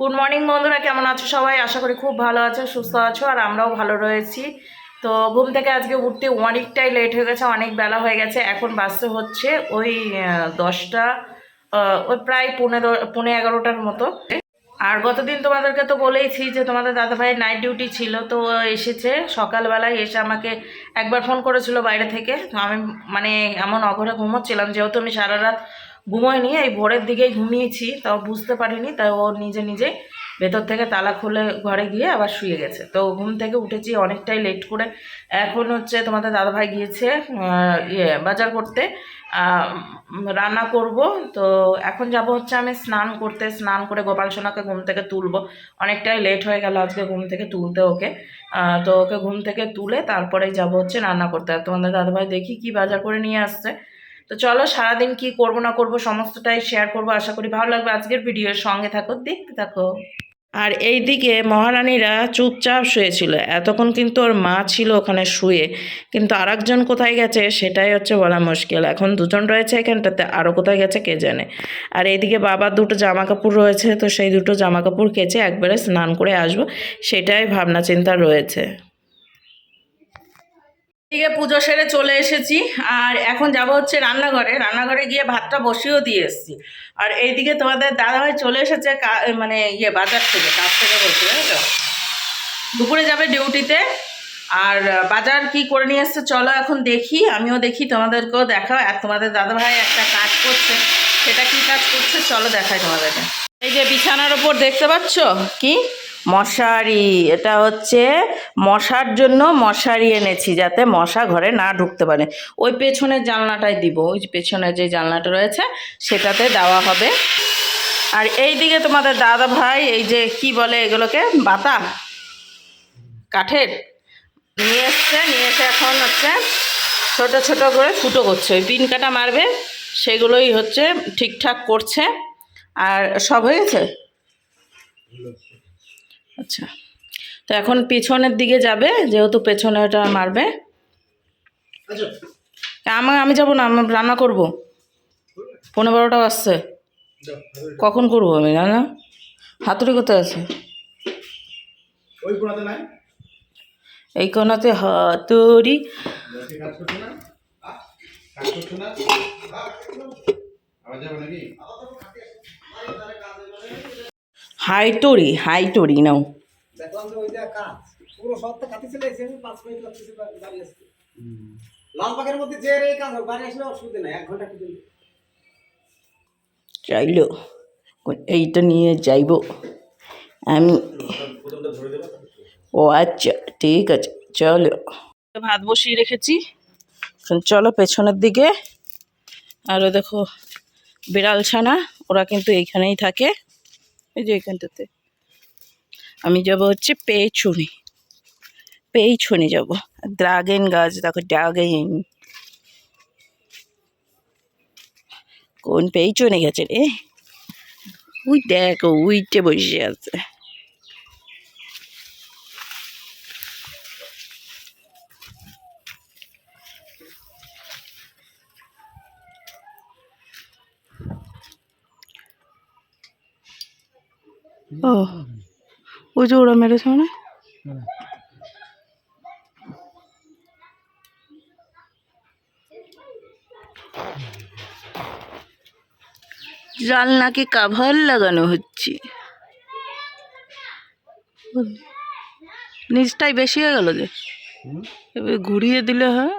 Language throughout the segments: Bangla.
গুড মর্নিং বন্ধুরা, কেমন আছো সবাই? আশা করি খুব ভালো আছো, সুস্থ আছো, আর আমরাও ভালো রয়েছি। তো ঘুম থেকে আজকে উঠতে অনেকটাই লেট হয়ে গেছে, অনেক বেলা হয়ে গেছে, এখন বাসতে হচ্ছে ওই দশটা ওই প্রায় পনেরো পনেরো এগারোটার মতো। আর গতদিন তোমাদেরকে তো বলেইছি যে তোমাদের দাদাভাইয়ের নাইট ডিউটি ছিল, তো এসেছে। সকালবেলায় এসে আমাকে একবার ফোন করেছিল বাইরে থেকে। আমি মানে এমন অঘরে ঘুমোচ্ছিলাম, যেহেতু আমি সারা রাত ঘুমোয়নি এই ভোরের দিকেই ঘুমিয়েছি, তাও বুঝতে পারিনি, তাই ও নিজে নিজে ভেতর থেকে তালা খুলে ঘরে গিয়ে আবার শুয়ে গেছে। তো ঘুম থেকে উঠেছি অনেকটাই লেট করে। এখন হচ্ছে তোমাদের দাদাভাই গিয়েছে ইয়ে বাজার করতে। রান্না করব। তো এখন যাব হচ্ছে আমি স্নান করতে। স্নান করে গোপাল সোনাকে ঘুম থেকে তুলবো। অনেকটাই লেট হয়ে গেল আজকে ঘুম থেকে তুলতে ওকে। তো ওকে ঘুম থেকে তুলে তারপরেই যাব হচ্ছে রান্না করতে। আর তোমাদের দাদাভাই দেখি কি বাজার করে নিয়ে আসছে। তো চলো সারাদিন কি করব না করব সমস্তটাই শেয়ার করব। আশা করি ভালো লাগবে আজকের ভিডিওর সঙ্গে থাকো, দেখতে থাকো। আর এই দিকে মহারানীরা চুপচাপ শুয়েছিল। এতক্ষণ কিন্তু ওর মা ছিল ওখানে শুয়ে। কিন্তু আরেকজন কোথায় গেছে সেটাই হচ্ছে বলা মুশকিল। এখন দুজন রয়েছে এখানটাতে আরও কোথায় গেছে কে জানে। আর এইদিকে বাবার দুটো জামা কাপড় রয়েছে, তো সেই দুটো জামা কাপড় কেচে একবারে স্নান করে আসব, সেটাই ভাবনা চিন্তা রয়েছে। এদিকে পুজো সেরে চলে এসেছি। আর এখন যাব হচ্ছে রান্নাঘরে। রান্নাঘরে গিয়ে ভাতটা বসিয়েও দিয়ে এসেছি। আর এইদিকে তোমাদের দাদাভাই চলে এসেছে মানে ইয়ে বাজার থেকে, কাজ থেকে বলছে দুপুরে যাবে ডিউটিতে। আর বাজার কি করে নিয়ে এসছে চলো এখন দেখি। আমিও দেখি, তোমাদেরকেও দেখাও। আর তোমাদের দাদাভাই একটা কাজ করছে। সেটা কি কাজ করছে? চলো দেখাই তোমাদেরকে। এই যে বিছানার ওপর দেখতে পাচ্ছ? কি? মশারি, এটা হচ্ছে মশার জন্য মশারি এনেছি যাতে মশা ঘরে না ঢুকতে পারে। ওই পেছনের জানলাটাই দিব, ওই পেছনে যে জানলাটা রয়েছে, সেটাতে দেওয়া হবে। আর এই দিকে তোমাদের দাদা ভাই, এই যে কি বলে এগুলোকে, বাতা? কাঠের? নিয়ে এসছে, নিয়ে এসে এখন হচ্ছে ছোট ছোট করে ফুটো করছে। ওই পিন কাটা মারবে, সেগুলোই হচ্ছে ঠিকঠাক করছে। আর সব হয়ে গেছে? আচ্ছা। তো এখন পেছনের দিকে যাবে যেহেতু পেছনে ওটা মারবে। আমার আমি যাব না আমি রান্না করব। পনেরো বারোটা আসছে কখন করব আমি রান্না হাতুড়ি কোথায় আছে? এই কোনাতে হাতুড়ি। আবার যাবে নাকি? হাইটুরি হাইটুরি নাও। চাইলো এইটা নিয়ে যাইব। আমি ও আচ্ছা ঠিক আছে চলো। ভাত বসিয়ে রেখেছি। এখন চলো পেছনের দিকে। আর দেখো বিড়াল ছানা ওরা কিন্তু এইখানেই থাকে। এই যে এখানটাতে। আমি যাব হচ্ছে পেছনে পেছনে যাব। ড্রাগেন গাছ, দেখো ড্রাগেন। কোন পেছনে গেছে রে? ওই দেখো, উইটে বসে আছে। ও। ওই যে ওরা মেরেছে মানে? জানলাকে কাভার লাগানো হচ্ছে। নিচটাই বেশি হয়ে গেল যে। এবার ঘুরিয়ে দিলে হয়।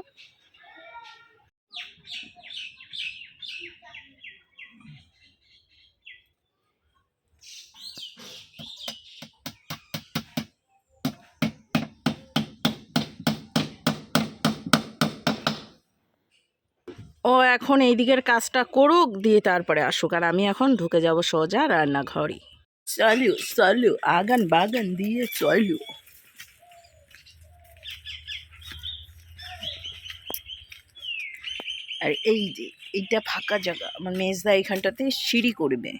ও এখন এই দিকের কাজটা করুক, দিয়ে তারপরে আসুক। আর আমি এখন ঢুকে যাব সোজা রান্নাঘরে চলু চলু, আগান বাগান দিয়ে চলু। আর এই যে, এইটা ফাঁকা জায়গা, আমার মেজদা এখানটাতে সিঁড়ি করবে।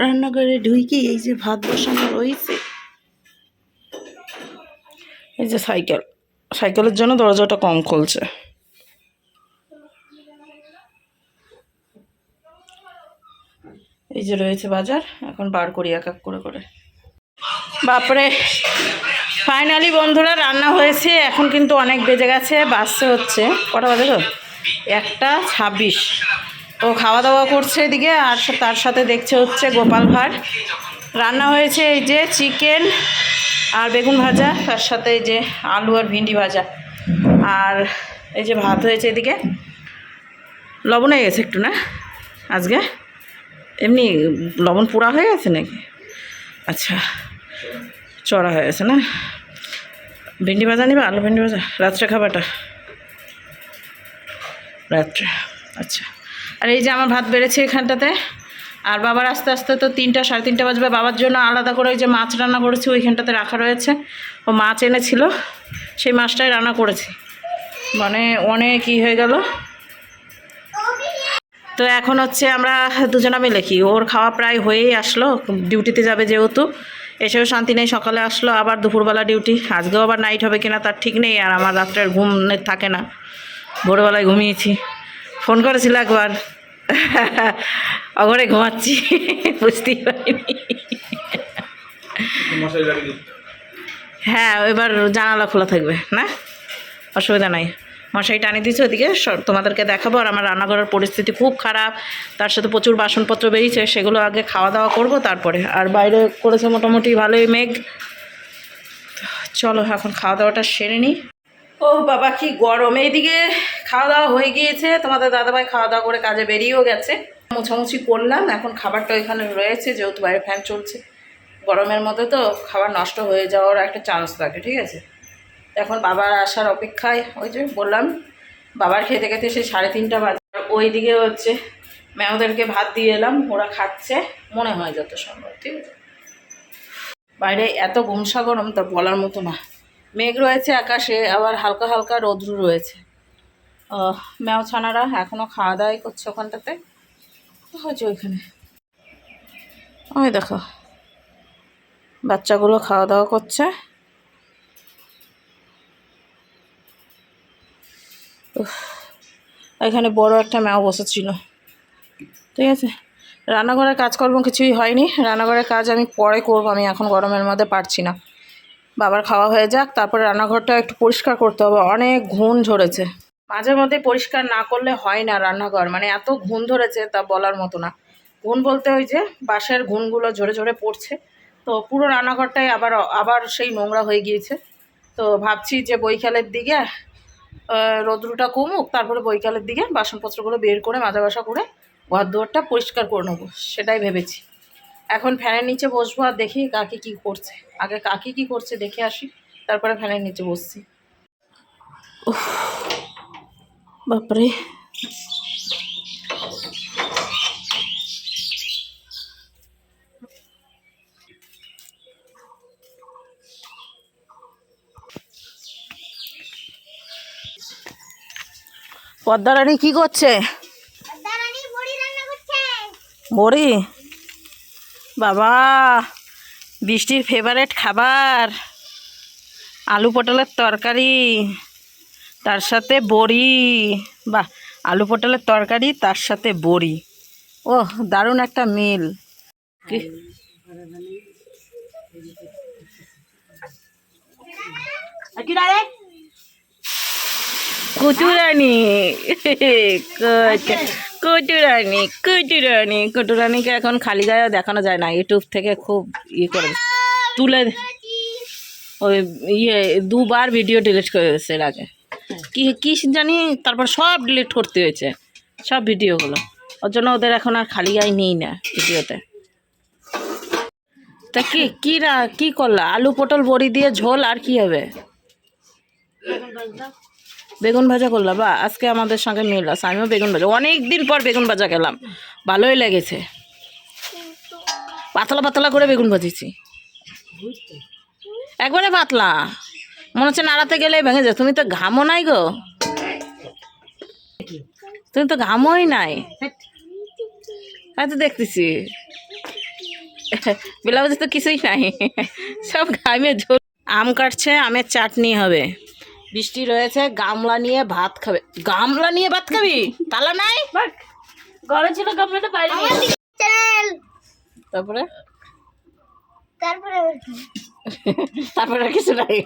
রান্নাঘরে ঢুকি, এই যে ভাত বসানো রয়েছে। এই যে সাইকেল। সাইকেলের জন্য দরজাটা কম খুলছে। এই যে রয়েছে বাজার, এখন বার করি এক এক করে করে। বাপরে ফাইনালি বন্ধুরা রান্না হয়েছে, এখন কিন্তু অনেক বেজে গেছে বাসছে হচ্ছে কটা বাজে তো? একটা ছাব্বিশ। ও খাওয়া দাওয়া করছে এদিকে, আর তার সাথে দেখছে হচ্ছে গোপাল ভাঁড়। রান্না হয়েছে এই যে চিকেন আর বেগুন ভাজা, তার সাথে এই যে আলু আর ভিন্ডি ভাজা। আর এই যে ভাত হয়েছে এদিকে। লবণ হয়ে গেছে একটু, না? আজকে? এমনি লবণ পোড়া হয়ে গেছে নাকি? আচ্ছা চড়া হয়ে গেছে, না? ভেন্ডি ভাজা নিবে? আলু ভেন্ডি ভাজা? রাত্রে খাবারটা? রাত্রে আচ্ছা। আর এই যে আমার ভাত বেড়েছে এখানটাতে। আর বাবার আস্তে আস্তে তো তিনটা, সাড়ে তিনটা বাজবে। বাবার জন্য আলাদা করে ওই যে মাছ রান্না করেছি, ওইখানটাতে রাখা রয়েছে। ও মাছ এনেছিল, সেই মাছটাই রান্না করেছি। মানে অনেক ই হয়ে গেল। তো এখন হচ্ছে আমরা দুজনা মিলে কি, ওর খাওয়া প্রায় হয়েই আসলো, ডিউটিতে যাবে যেহেতু। এসেও শান্তি নেই, সকালে আসলো, আবার দুপুরবেলা ডিউটি। আজকেও আবার নাইট হবে কিনা তার ঠিক নেই, আর আমার রাত্রের ঘুম থাকে না। ভোরবেলায় ঘুমিয়েছি। ফোন করেছিল একবার। অগরে ঘুমাচ্ছি বুঝতেই পারিনি। হ্যাঁ এবার জানালা খোলা থাকবে না? অসুবিধা নাই। মশারি টানি দিচ্ছে ওদিকে তোমাদেরকে দেখাবো আর আমার রান্নাঘরের পরিস্থিতি খুব খারাপ। তার সাথে প্রচুর বাসনপত্র বেরিয়েছে সেগুলো আগে খাওয়া দাওয়া করব তারপরে। আর বাইরে করেছে মোটামুটি ভালোই মেঘ। চলো এখন খাওয়া দাওয়াটা সেরে নিই ও বাবা কি গরম। এইদিকে খাওয়া দাওয়া হয়ে গিয়েছে। তোমাদের দাদাভাই খাওয়া দাওয়া করে কাজে বেরিয়েও গেছে। মোছামুছি করলাম, এখন খাবারটা এখানে রয়েছে, যেহেতু বাইরে ফ্যান চলছে। গরমের মধ্যে তো খাবার নষ্ট হয়ে যাওয়ার একটা চান্স থাকে, ঠিক আছে? এখন বাবার আসার অপেক্ষায়, ওই যে বললাম, বাবার খেতে খেতে সে সাড়ে তিনটা বাজে। ওই দিকে হচ্ছে ম্যাওদেরকে ভাত দিয়ে এলাম, ওরা খাচ্ছে, মনে হয় যত সম্ভব, ঠিক আছে? বাইরে এত গুমসা গরম তা বলার মতো না। মেঘ রয়েছে আকাশে, আবার হালকা হালকা রৌদ্র রয়েছে। ম্যাও ছানারা এখনও খাওয়া দাওয়াই করছে ওখানটাতে। হয়েছে ওইখানে? ওই দেখো। বাচ্চাগুলো খাওয়া দাওয়া করছে। এখানে বড় একটা ম্যাও বসেছিল। ঠিক আছে? রান্নাঘরের কাজকর্ম কিছুই হয়নি। রান্নাঘরের কাজ আমি পরে করব, আমি এখন গরমের মধ্যে পারছি না। বাবার খাওয়া হয়ে যাক, তারপরে রান্নাঘরটা একটু পরিষ্কার করতে হবে। অনেক ঘুণ ঝরেছে। মাঝে মধ্যে পরিষ্কার না করলে হয় না রান্নাঘর। মানে এত ঘুণ ধরেছে তা বলার মতো না। ঘুণ বলতে ওই যে বাঁশের ঘুণগুলো ঝরে ঝরে পড়ছে। তো পুরো রান্নাঘরটাই আবার আবার সেই নোংরা হয়ে গিয়েছে। তো ভাবছি যে বৈকালের দিকে রৌদ্রটা কমুক, তারপরে বৈকালের দিকে বাসনপত্রগুলো বের করে মাজা বাসা করে ঘর দুয়ারটা পরিষ্কার করে নেব, সেটাই ভেবেছি। এখন ফ্যানের নিচে বসবো আর দেখি কাকি কি করছে। আগে কাকি কি করছে দেখে আসি, তারপরে ফ্যানের নিচে বসছি। বাপরে। পদ্মারানী কি করছে? বড়ি বাবা বৃষ্টির ফেভারেট খাবার আলু পটলের তরকারি। তার সাথে বড়ি। বাহ, আলু পটলের তরকারি, তার সাথে বড়ি। ও দারুণ একটা মিল। কি? কুটুরানি কুটুরানি কুটুরানি কুটুরানিকে এখন খালি গায়ে দেখানো যায় না। ইউটিউব থেকে খুব ইয়ে করে। তুলে ওই ইয়ে দুবার ভিডিও ডিলিট করে দিয়েছে এর আগে। কি কি জানি তারপর সব ডিলিট করতে হয়েছে। সব ভিডিওগুলো ওর জন্য ওদের এখন আর খালি গায়ে নেই না ভিডিওতে তা কি, কী রা, কী করলা? আলু, পটল, বড়ি দিয়ে ঝোল আর কি হবে? বেগুন ভাজা করলাম বা, আজকে আমাদের সঙ্গে মিল আছে। আমিও বেগুন ভাজা। অনেক দিন পর বেগুন ভাজা খেলাম। ভালোই লেগেছে। পাতলা পাতলা করে বেগুন ভাজিছি। একবারে পাতলা। মনে হচ্ছে নাড়াতে গেলে ভেঙে যায়। তুমি তো ঘামো নাই গো। তুমি তো ঘামোই নাই। তাই তো দেখতেছি। ব্লাউজে তো কিছুই নাই। সব ঘামে ঝোল আম কাটছে আমের চাটনি হবে। বৃষ্টি রয়েছে গামলা নিয়ে ভাত খাবে। গামলা নিয়ে ভাত খাবি? তালা নাই? ঘরে ছিল গামলাটা বাইরে তারপরে? তারপরে তারপরে আর কিছু নাই।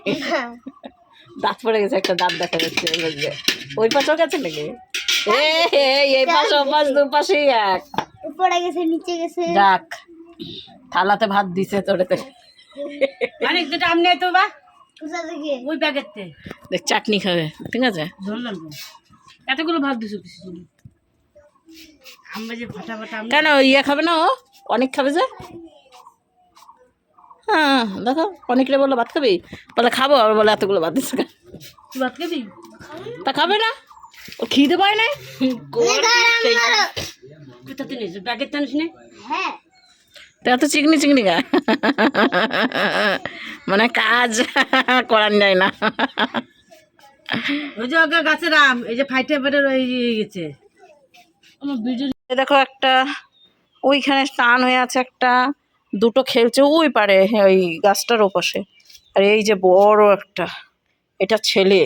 দাঁত পড়ে গেছে একটা দাঁত দেখা যাচ্ছে ওই পাশে। ওই পাশেও গেছে নাকি? এ, এই পাশে ও পাশ দু পাশেই এক। উপরে গেছে নিচে গেছে। যাক থালাতে ভাত দিছে তোরেতে। অনেক দুটো আম নেই তো বা। ওই প্যাকেটতে দেখ চাটনি খাবে ঠিক আছে? ধরলাম এতগুলো ভাত দিছো কিছু আমরা যে ফাটা ফাটা কেন ইয়ে খাবে না ও? অনেক খাবে যে? হ্যাঁ দেখো অনেকরে বলল ভাত খাবি? বলে খাব। আর বলে এতগুলো ভাত দিচ্ছে ভাত খাবি? তা খাবে না। ও খিদে পায় নাই? কোথাতে নিয়েছো প্যাকেট টানিস নে? হ্যাঁ। তা এত চিকনি চিকনি গা। মানে কাজ করার যায় না। ওই যে ওকে গাছের আম এই যে ফাইটে ফাইটে রয়ে গেছে। আমার ভিডিও এই দেখো একটা ওইখানে টান হয়ে আছে একটা। দুটো খেলছে ওই পারে ওই গাছটার ওপাশে। আর এই যে বড় একটা এটা ছেলে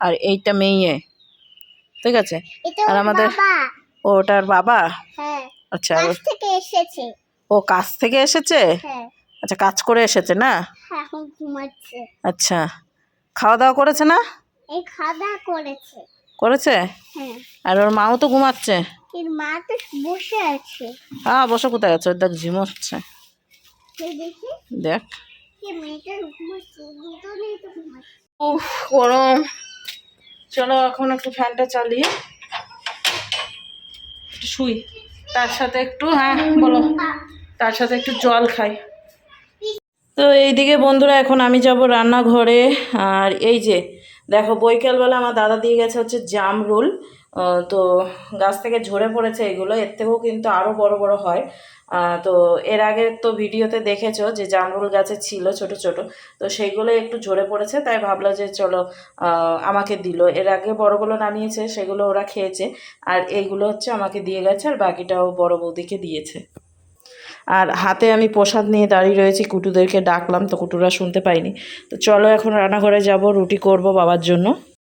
আর এইটা মেয়ে ঠিক আছে? আর আমাদের ও ওটার বাবা? হ্যাঁ। আচ্ছা ও কাজ থেকে এসেছে? হ্যাঁ। আচ্ছা কাজ করে এসেছে না? আচ্ছা খাওয়া দাওয়া করেছে না? করেছে। করেছে? হ্যাঁ। আর ওর মাও তো ঘুমাচ্ছে? এর মা তো বসে আছে। হ্যাঁ বসে কোথায় আছে? দেখ ঝিমোচ্ছে দেখ। উফ গরম। চলো এখন একটু ফ্যানটা চালিয়ে একটু শুই। তার সাথে একটু হ্যাঁ বলো। তার সাথে একটু জল খাই। তো এইদিকে বন্ধুরা এখন আমি যাব রান্নাঘরে। আর এই যে দেখো বৈকালবেলা আমার দাদা দিয়ে গেছে হচ্ছে জাম রুল। তো গাছ থেকে ঝরে পড়েছে এগুলো, এর থেকেও কিন্তু আরও বড় বড় হয়। তো এর আগে তো ভিডিওতে দেখেছ যে জামরুল গাছে ছিল ছোট ছোট, তো সেইগুলো একটু ঝরে পড়েছে, তাই ভাবলো যে চলো আমাকে দিল। এর আগে বড়গুলো নামিয়েছে, সেগুলো ওরা খেয়েছে, আর এইগুলো হচ্ছে আমাকে দিয়ে গেছে, আর বাকিটাও বড় বৌদিকে দিয়েছে। আর হাতে আমি প্রসাদ নিয়ে দাঁড়িয়ে রয়েছি, কুটুদেরকে ডাকলাম, তো কুটুরা শুনতে পাইনি তো চলো এখন রান্নাঘরে যাব, রুটি করব বাবার জন্য।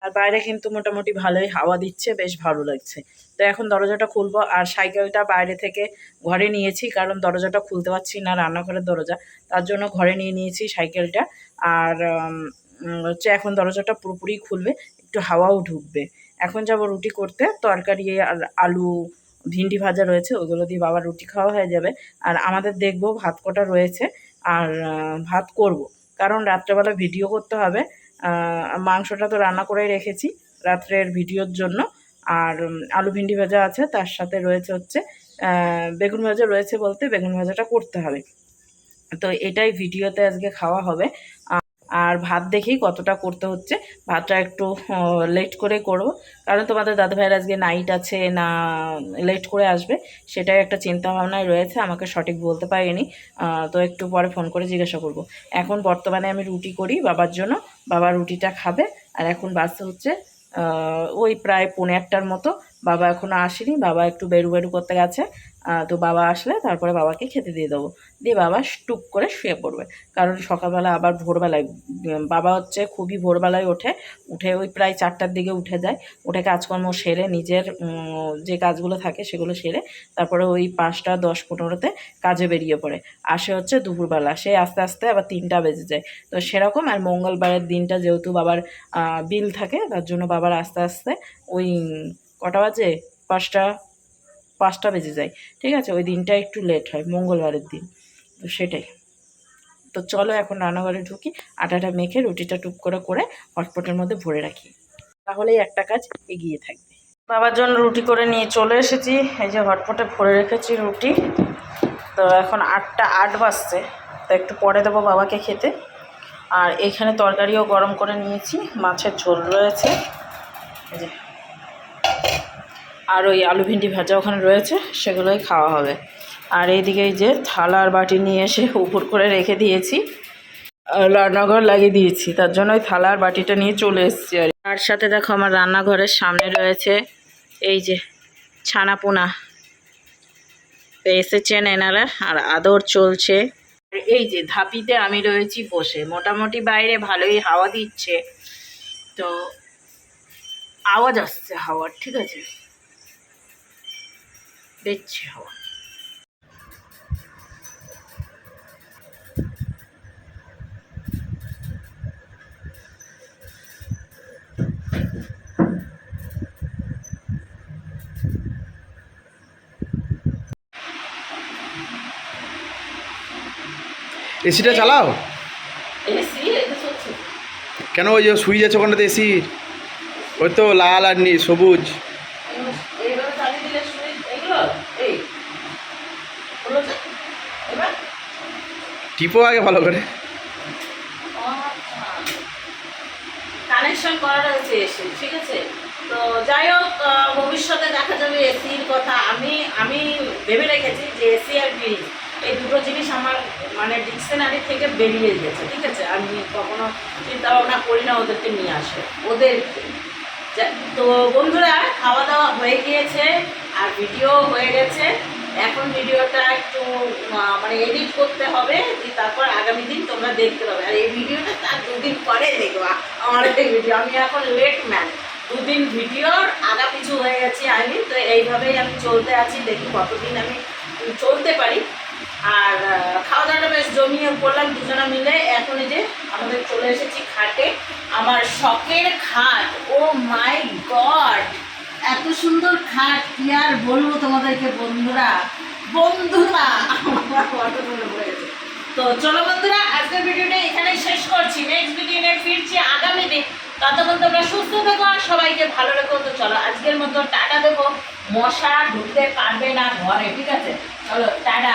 আর বাইরে কিন্তু মোটামুটি ভালোই হাওয়া দিচ্ছে, বেশ ভালো লাগছে। তো এখন দরজাটা খুলবো আর সাইকেলটা বাইরে থেকে ঘরে নিয়েছি, কারণ দরজাটা খুলতে পারছি না, রান্নাঘরের দরজা। তার জন্য ঘরে নিয়ে নিয়েছি সাইকেলটা আর হচ্ছে এখন দরজাটা পুরোপুরি খুলবে, একটু হাওয়াও ঢুকবে। এখন যাব রুটি করতে, তরকারি, আর আলু, ভিন্ডি ভাজা রয়েছে, ওগুলো দিয়ে বাবার রুটি খাওয়া হয়ে যাবে। আর আমাদের দেখব ভাত কটা রয়েছে, আর ভাত করব, কারণ রাত্রেবেলা ভিডিও করতে হবে। মাংসটা তো রান্না করেই রেখেছি রাত্রের ভিডিওর জন্য। আর আলু ভিন্ডি ভাজা আছে, তার সাথে রয়েছে হচ্ছে বেগুন ভাজা রয়েছে বলতে বেগুন ভাজাটা করতে হবে। তো এটাই ভিডিওতে আজকে খাওয়া হবে। আর ভাত দেখি কতটা করতে হচ্ছে। ভাতটা একটু লেট করে করব। কারণ তোমাদের দাদা ভাইয়ের আজকে নাইট আছে না লেট করে আসবে, সেটাই একটা চিন্তা ভাবনায় রয়েছে। আমাকে সঠিক বলতে পারিনি। তো একটু পরে ফোন করে জিজ্ঞাসা করব। এখন বর্তমানে আমি রুটি করি বাবার জন্য। বাবা রুটিটা খাবে। আর এখন বাসে হচ্ছে ওই প্রায় পৌনে একটার মতো। বাবা এখনও আসেনি, বাবা একটু বেরু বেরু করতে গেছে। তো বাবা আসলে তারপরে বাবাকে খেতে দিয়ে দেবো। দিয়ে বাবা টুক করে শুয়ে পড়বে। কারণ সকালবেলা আবার ভোরবেলায় বাবা হচ্ছে খুবই ভোরবেলায় ওঠে, উঠে ওই প্রায় চারটার দিকে উঠে যায়। উঠে কাজকর্ম সেরে নিজের যে কাজগুলো থাকে সেগুলো সেরে তারপরে ওই পাঁচটা, দশ, পনেরোতে কাজে বেরিয়ে পড়ে। আসে হচ্ছে দুপুরবেলা। সে আস্তে আস্তে আবার তিনটা বেজে যায়। তো সেরকম আর মঙ্গলবারের দিনটা যেহেতু বাবার বিল থাকে, তার জন্য বাবার আস্তে আস্তে ওই কটা বাজে? পাঁচটা পাঁচটা বেজে যায়। ঠিক আছে? ওই দিনটা একটু লেট হয়, মঙ্গলবারের দিন। তো সেটাই। তো চলো এখন রান্নাঘরে ঢুকি, আটাটা মেখে রুটিটা টুক করে করে হটপটের মধ্যে ভরে রাখি। তাহলেই একটা কাজ এগিয়ে থাকবে। বাবার জন্য রুটি করে নিয়ে চলে এসেছি। এই যে হটপটে ভরে রেখেছি রুটি। তো এখন আটটা আট বাজছে। তো একটু পরে দেবো বাবাকে খেতে। আর এইখানে তরকারিও গরম করে নিয়েছি। মাছের ঝোল রয়েছে। এই যে আর ওই আলু ভিন্ডি ভাজা ওখানে রয়েছে, সেগুলোই খাওয়া হবে। আর এইদিকে এই যে থালা আর বাটি নিয়ে এসে উপর করে রেখে দিয়েছি। রান্নাঘর লাগিয়ে দিয়েছি, তার জন্য ওই থালা আর বাটিটা নিয়ে চলে এসেছি আর তার সাথে দেখো আমার রান্নাঘরের সামনে রয়েছে এই যে ছানা পোনা তো এসেছেন এনারা আর আদর চলছে। এই যে ধাপিতে আমি রয়েছি বসে, মোটামুটি বাইরে ভালোই হাওয়া দিচ্ছে। তো আওয়াজ আসছে হাওয়ার, ঠিক আছে? দেখছি হাওয়া। এসিটা চালাও? এসি কেন ওই যে সুইচ আছে ওখানটাতে এসির ওই তো লাল আর নীল সবুজ এইভাবে চালিয়ে দিলে সুইচ এগুলো এই হলো তো? এবার টিপো আগে ভালো করে। কানেকশন করা রয়েছে এসি, ঠিক আছে? তো যাই হোক ভবিষ্যতে দেখা যাবে এসির কথা। আমি আমি ভেবে রেখেছি যে এসি আর ফ্রিজ এই দুটো জিনিস আমার মানে ডিকশনারি থেকে বেরিয়ে গেছে, ঠিক আছে? আমি কখনো চিন্তা ভাবনা করি না ওদেরকে নিয়ে আসে ওদের তো বন্ধুরা, খাওয়া দাওয়া হয়ে গিয়েছে, আর ভিডিও হয়ে গেছে। এখন ভিডিওটা একটু মানে এডিট করতে হবে তারপর আগামী দিন তোমরা দেখতে পাবে। আর এই ভিডিওটা তার দুদিন পরে দেখবা, আমার এই ভিডিও আমি এখন লেট ম্যান দুদিন ভিডিওর আগা পিছু হয়ে গেছি আমি, তো এইভাবেই আমি চলতে আছি, দেখি কতদিন আমি চলতে পারি। আর খাওয়া দাওয়াটা বেশ জমিয়ে করলাম, দুজনা মিলে। এখন যে আমাদের চলে এসেছি খাটে। আমার শখের খাট, ও মাই গড! এত সুন্দর খাট, কি আর বলব তোমাদেরকে বন্ধুরা? বন্ধুরা তো চলো বন্ধুরা, আজকের ভিডিওটা এখানেই শেষ করছি। নেক্সট ভিডিও নিয়ে ফিরছি আগামী দিন। ততক্ষণ তোমরা সুস্থ থেকো আর সবাইকে ভালো রেখো। তো চলো, আজকের মতো টাটা দেবো। মশা ঢুকতে পারবে না ঘরে, ঠিক আছে? চলো, টাটা।